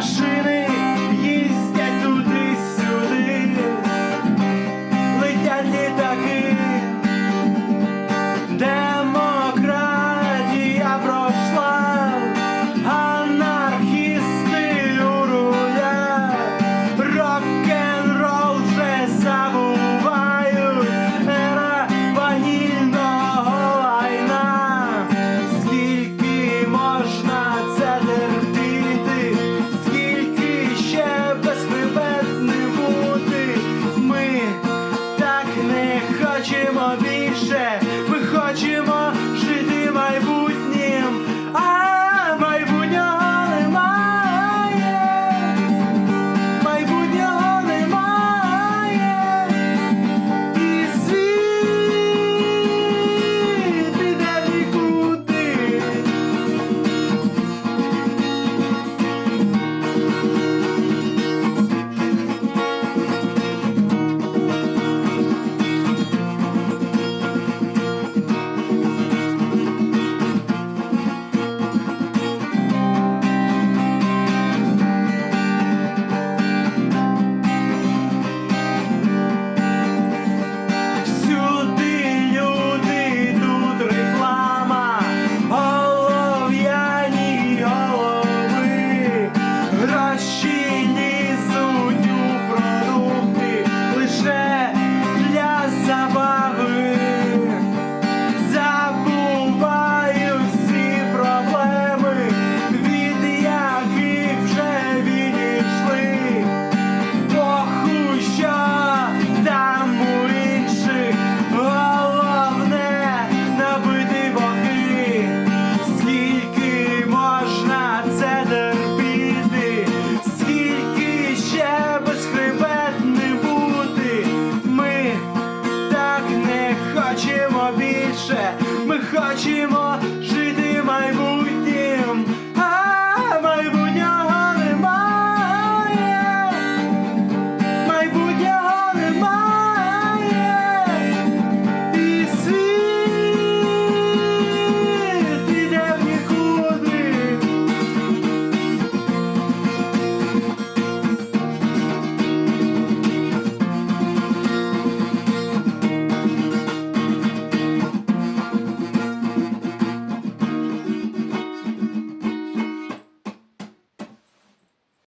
машины хочемо більше, ми хочемо. 寂寞。